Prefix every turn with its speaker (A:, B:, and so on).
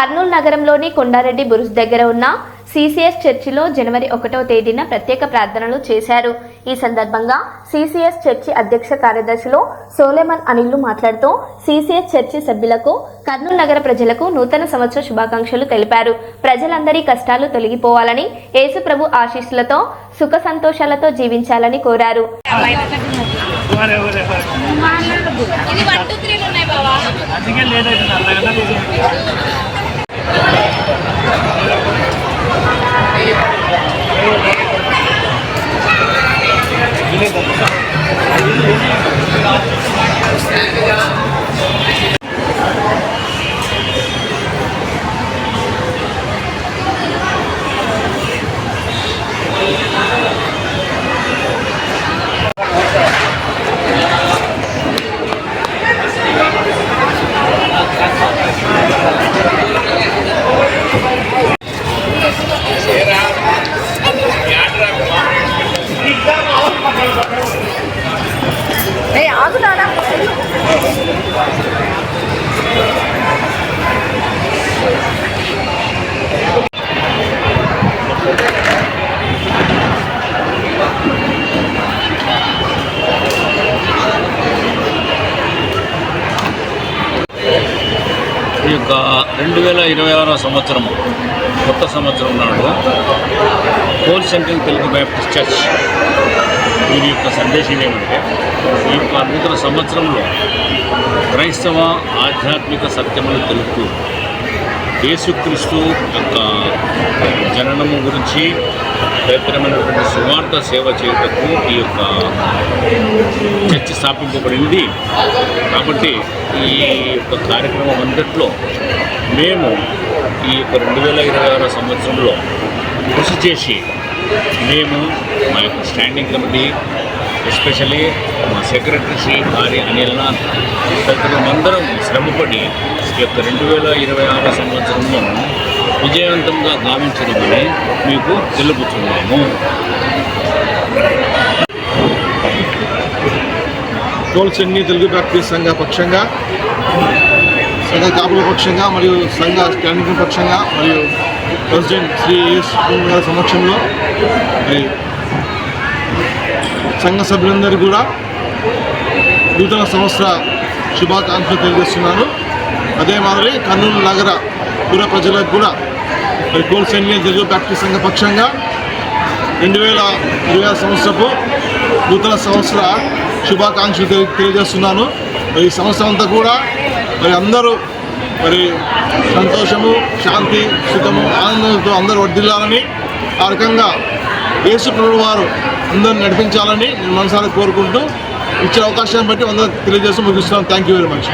A: కర్నూలు నగరంలోని కొండారెడ్డి బురుజ్ దగ్గర ఉన్న సిసిఎస్ చర్చిలో జనవరి ఒకటవ తేదీన ప్రత్యేక ప్రార్థనలు చేశారు. ఈ సందర్భంగా సిసిఎస్ చర్చి అధ్యక్ష కార్యదర్శిలో సోలేమన్ అనిల్లు మాట్లాడుతూ సిసిఎస్ చర్చి సభ్యులకు కర్నూలు నగర ప్రజలకు నూతన సంవత్సర శుభాకాంక్షలు తెలిపారు. ప్రజలందరి కష్టాలు తొలగిపోవాలని యేసు ప్రభు ఆశీస్సులతో సుఖ సంతోషాలతో జీవించాలని కోరారు.
B: ఇది వన్ టూ త్రీలు ఉన్నాయి బావా.
C: అందుకే
D: రెండు వేల ఇరవై ఆరో సంవత్సరము కొత్త సంవత్సరం నాడు whole central Telugu Baptist church వీరి యొక్క సందేశం ఏమంటే ఈ యొక్క నూతన సంవత్సరంలో క్రైస్తవ ఆధ్యాత్మిక సత్యములు తెలుపుతూ యేసుక్రీస్తు యొక్క జననము గురించి పవిత్రమైనటువంటి సువార్త సేవ చేయుటకు ఈ యొక్క చర్చ స్థాపింపబడింది. కాబట్టి ఈ యొక్క కార్యక్రమం అంతట్లో మేము ఈ యొక్క రెండు వేల ఇరవై ఆరో సంవత్సరంలో కృషి చేసి మేము మా యొక్క స్టాండింగ్ కమిటీ ఎస్పెషల్లీ మా సెక్రటరీ శ్రీ ఆర్య అనిల్నాథ్ తదితరులందరం శ్రమపడి ఈ యొక్క రెండు వేల ఇరవై ఆరో సంవత్సరంలో విజయవంతంగా గావించడమని మీకు తెలుపుతున్నాము.
E: టోల్ చెన్ని తెలుగు ప్రాక్టీస్ సంఘ పక్షంగా సంఘ కాపుల పక్షంగా మరియు సంఘ స్టాండింగ్ పక్షంగా మరియు ప్రెసిడెంట్ శ్రీ ఎస్ గారి సమక్షంలో మరి సంఘ సభ్యులందరూ కూడా నూతన సంవత్సర శుభాకాంక్షలు తెలియజేస్తున్నాను అదే మాదిరి కర్నూలు నగర పుర ప్రజలకు కూడా మరి టోల్ సైన్యం తెలుగు బ్యాప్టిస్ట్ సంఘ పక్షంగా రెండు వేల ఇరవై ఆరు సంవత్సరపు నూతన సంవత్సర శుభాకాంక్షలు తెలియజేస్తున్నాను. మరి ఈ సంవత్సరం అంతా కూడా మరి అందరూ మరి సంతోషము శాంతి సుఖము ఆనందంతో అందరూ వర్దిల్లాలని ఆ రకంగా యేసు వారు అందరిని నడిపించాలని నేను మనసారా కోరుకుంటూ ఇచ్చిన అవకాశాన్ని బట్టి అందరూ తెలియజేస్తూ ముగిస్తున్నాను. Thank you very much